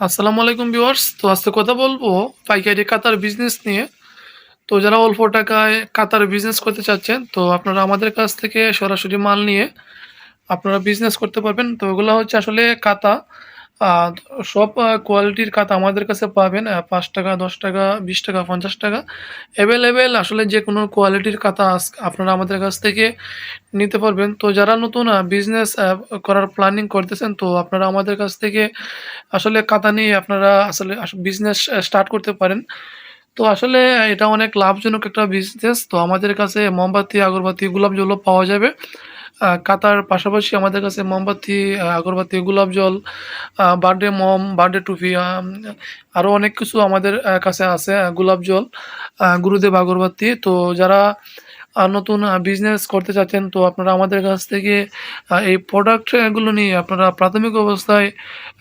আসসালামু আলাইকুম ভিউয়ার্স। তো আজকে কথা বলব পাইকারি কাতার বিজনেস নিয়ে। তো যারা অল্প টাকায় কাতার বিজনেস করতে চাচ্ছেন, তো আপনারা আমাদের কাছ থেকে সরাসরি মাল নিয়ে আপনারা বিজনেস করতে পারবেন। তো ওগুলো হচ্ছে আসলে কাতা। সব কোয়ালিটির কাতা আমাদের কাছে পাবেন পাঁচ টাকা, দশ টাকা, বিশ টাকা, পঞ্চাশ টাকা। অ্যাভেলেবেল আসলে যে কোনো কোয়ালিটির কাতা আপনারা আমাদের কাছ থেকে নিতে পারবেন। তো যারা নতুন বিজনেস করার প্ল্যানিং করতেছেন, তো আপনারা আমাদের কাছ থেকে আসলে কাতা নিয়ে আপনারা আসলে বিজনেস স্টার্ট করতে পারেন। তো আসলে এটা অনেক লাভজনক একটা বিজনেস তো আমাদের কাছে মোমবাতি, আগরবাতি গোলাপ জলও পাওয়া যাবে। কাতার, পাশাপাশি আমাদের কাছে মোমবাতি আগরবাতি, গোলাপ জল বার্থডে মম, বার্থডে টুপি আরও অনেক কিছু আমাদের কাছে আছে গোলাপ জল গুরুদেব আগরবাতি। তো যারা নতুন বিজনেস করতে চাচ্ছেন, তো আপনারা আমাদের কাছ থেকে এই প্রোডাক্টগুলো নিয়ে আপনারা প্রাথমিক অবস্থায়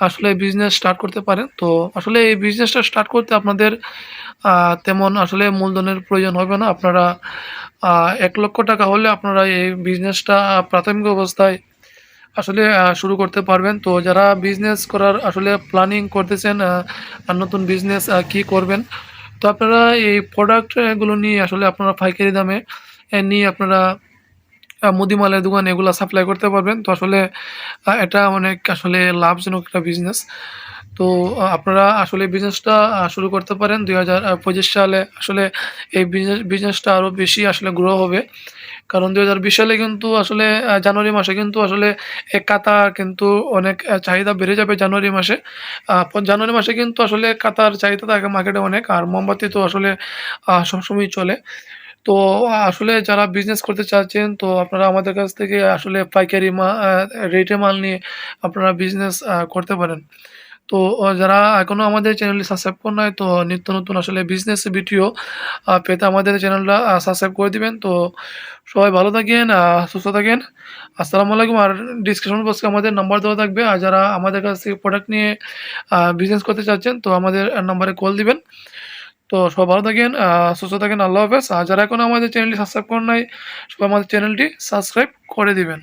আসলে বিজনেস স্টার্ট করতে পারেন। তো আসলে এই বিজনেসটা স্টার্ট করতে আপনাদের তেমন আসলে মূলধনের প্রয়োজন হবে না। আপনারা এক লক্ষ টাকা হলে আপনারা এই বিজনেসটা প্রাথমিক অবস্থায় আসলে শুরু করতে পারবেন। তো যারা বিজনেস করার আসলে প্ল্যানিং করতেছেন নতুন বিজনেস কি করবেন, তো আপনারা এই প্রোডাক্টগুলো নিয়ে আসলে আপনারা পাইকারি দামে নিয়ে আপনারা মুদিমালের দোকান এগুলো সাপ্লাই করতে পারবেন। তো আসলে এটা অনেক আসলে লাভজনক একটা বিজনেস তো আপনারা আসলে বিজনেসটা শুরু করতে পারেন দুই হাজার পঁচিশ সালে। আসলে এই বিজনেস বিজনেসটা আরও বেশি আসলে গ্রো হবে। কারণ দুই হাজার বিশ সালে কিন্তু আসলে জানুয়ারি মাসে কিন্তু আসলে এক কাতা কিন্তু অনেক চাহিদা বেড়ে যাবে জানুয়ারি মাসে। জানুয়ারি মাসে কিন্তু আসলে কাতার চাহিদা থাকে মার্কেটে অনেক আর মোমবাতি তো আসলে আহ, সবসময় চলে। তো আসলে যারা বিজনেস করতে চাচ্ছেন তো আপনারা আমাদের কাছ থেকে আসলে পাইকারি মা রেটে মাল নিয়ে আপনারা বিজনেস করতে পারেন। তো যারা এখনও আমাদের চ্যানেলটি সাবস্ক্রাইব করে নাই, তো নিত্য নতুন আসলে বিজনেস ভিডিও পেতে আমাদের চ্যানেলটা সাবস্ক্রাইব করে দিবেন। তো, সবাই ভালো থাকেন সুস্থ থাকেন। আসসালামু আলাইকুম। আর ডিসক্রিপশন বক্সে আমাদের নাম্বার দেওয়া থাকবে। আর যারা আমাদের কাছ থেকে প্রোডাক্ট নিয়ে বিজনেস করতে চাচ্ছেন, তো আমাদের নাম্বারে কল দিবেন। তো, সবাই ভালো থাকেন সুস্থ থাকেন। আল্লাহ হাফেজ। আর যারা এখন আমাদের চ্যানেলটি সাবস্ক্রাইব করেন নাই, সবাই আমাদের চ্যানেলটি সাবস্ক্রাইব করে দিবেন।